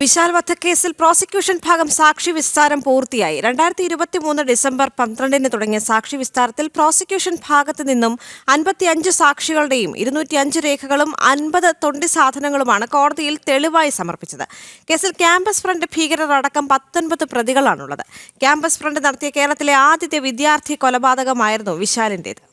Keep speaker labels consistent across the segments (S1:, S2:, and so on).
S1: വിശാൽ വധക്കേസിൽ പ്രോസിക്യൂഷൻ ഭാഗം സാക്ഷി വിസ്താരം പൂർത്തിയായി. രണ്ടായിരത്തി ഇരുപത്തി മൂന്ന് ഡിസംബർ പന്ത്രണ്ടിന് തുടങ്ങിയ സാക്ഷി വിസ്താരത്തിൽ പ്രോസിക്യൂഷൻ ഭാഗത്തു നിന്നും അൻപത്തിയഞ്ച് സാക്ഷികളുടെയും ഇരുന്നൂറ്റിയഞ്ച് രേഖകളും അൻപത് തൊണ്ടി സാധനങ്ങളുമാണ് കോടതിയിൽ തെളിവായി സമർപ്പിച്ചത്. കേസിൽ ക്യാമ്പസ് ഫ്രണ്ട് ഭീകരർ അടക്കം പത്തൊൻപത് പ്രതികളാണുള്ളത്. ക്യാമ്പസ് ഫ്രണ്ട് നടത്തിയ കേരളത്തിലെ ആദ്യത്തെ വിദ്യാർത്ഥി കൊലപാതകമായിരുന്നു വിശാലിന്റേത്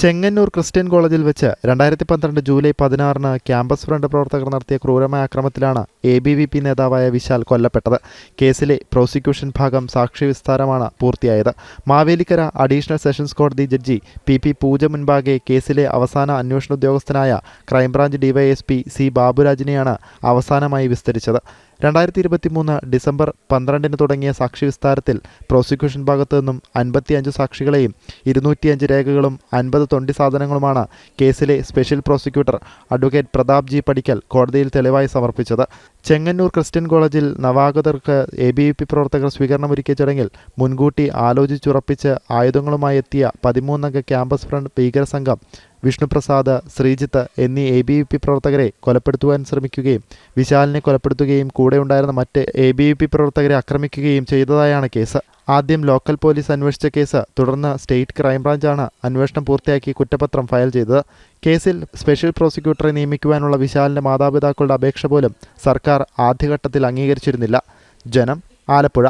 S2: ചെങ്ങന്നൂർ ക്രിസ്ത്യൻ കോളേജിൽ വെച്ച് രണ്ടായിരത്തി പന്ത്രണ്ട് ജൂലൈ പതിനാറിന് ക്യാമ്പസ് ഫ്രണ്ട് പ്രവർത്തകർ നടത്തിയ ക്രൂരമായ ആക്രമത്തിലാണ് എ ബി വി പി നേതാവായ വിശാൽ കൊല്ലപ്പെട്ടത്. കേസിലെ പ്രോസിക്യൂഷൻ ഭാഗം സാക്ഷി വിസ്താരമാണ് പൂർത്തിയായത്. മാവേലിക്കര അഡീഷണൽ സെഷൻസ് കോടതി ജഡ്ജി പി പി പൂജ മുൻപാകെ കേസിലെ അവസാന അന്വേഷണ ഉദ്യോഗസ്ഥനായ ക്രൈംബ്രാഞ്ച് ഡിവൈഎസ്പി സി ബാബുരാജിനെയാണ് അവസാനമായി വിസ്തരിച്ചത്. രണ്ടായിരത്തി ഇരുപത്തി മൂന്ന് ഡിസംബർ പന്ത്രണ്ടിന് തുടങ്ങിയ സാക്ഷി വിസ്താരത്തിൽ പ്രോസിക്യൂഷൻ ഭാഗത്തു നിന്നും അൻപത്തിയഞ്ച് സാക്ഷികളെയും ഇരുന്നൂറ്റിയഞ്ച് രേഖകളും അൻപത് തൊണ്ടി സാധനങ്ങളുമാണ് കേസിലെ special prosecutor advocate Prathap G Padikkal കോടതിയിൽ തെളിവായി സമർപ്പിച്ചത്. ചെങ്ങന്നൂർ ക്രിസ്ത്യൻ കോളേജിൽ നവാഗതർക്ക് എ ബി വി പി പ്രവർത്തകർ സ്വീകരണമൊരുക്കിയ ചടങ്ങിൽ മുൻകൂട്ടി ആലോചിച്ചുറപ്പിച്ച് ആയുധങ്ങളുമായി എത്തിയ പതിമൂന്നംഗ ക്യാമ്പസ് ഫ്രണ്ട് ഭീകര സംഘം വിഷ്ണുപ്രസാദ് ശ്രീജിത്ത് എന്നീ എ ബി വി പി പ്രവർത്തകരെ കൊലപ്പെടുത്തുവാൻ ശ്രമിക്കുകയും വിശാലിനെ കൊലപ്പെടുത്തുകയും കൂടെ ഉണ്ടായിരുന്ന മറ്റ് എ ബി വി പി പ്രവർത്തകരെ ആക്രമിക്കുകയും ചെയ്തതായാണ് കേസ്. ആദ്യം ലോക്കൽ പോലീസ് അന്വേഷിച്ച കേസ് തുടർന്ന് സ്റ്റേറ്റ് ക്രൈംബ്രാഞ്ചാണ് അന്വേഷണം പൂർത്തിയാക്കി കുറ്റപത്രം ഫയൽ ചെയ്തത്. കേസിൽ സ്പെഷ്യൽ പ്രോസിക്യൂട്ടറെ നിയമിക്കുവാനുള്ള വിശാലിന്റെ മാതാപിതാക്കളുടെ അപേക്ഷ പോലും സർക്കാർ ആദ്യഘട്ടത്തിൽ അംഗീകരിച്ചിരുന്നില്ല. ജനം ആലപ്പുഴ.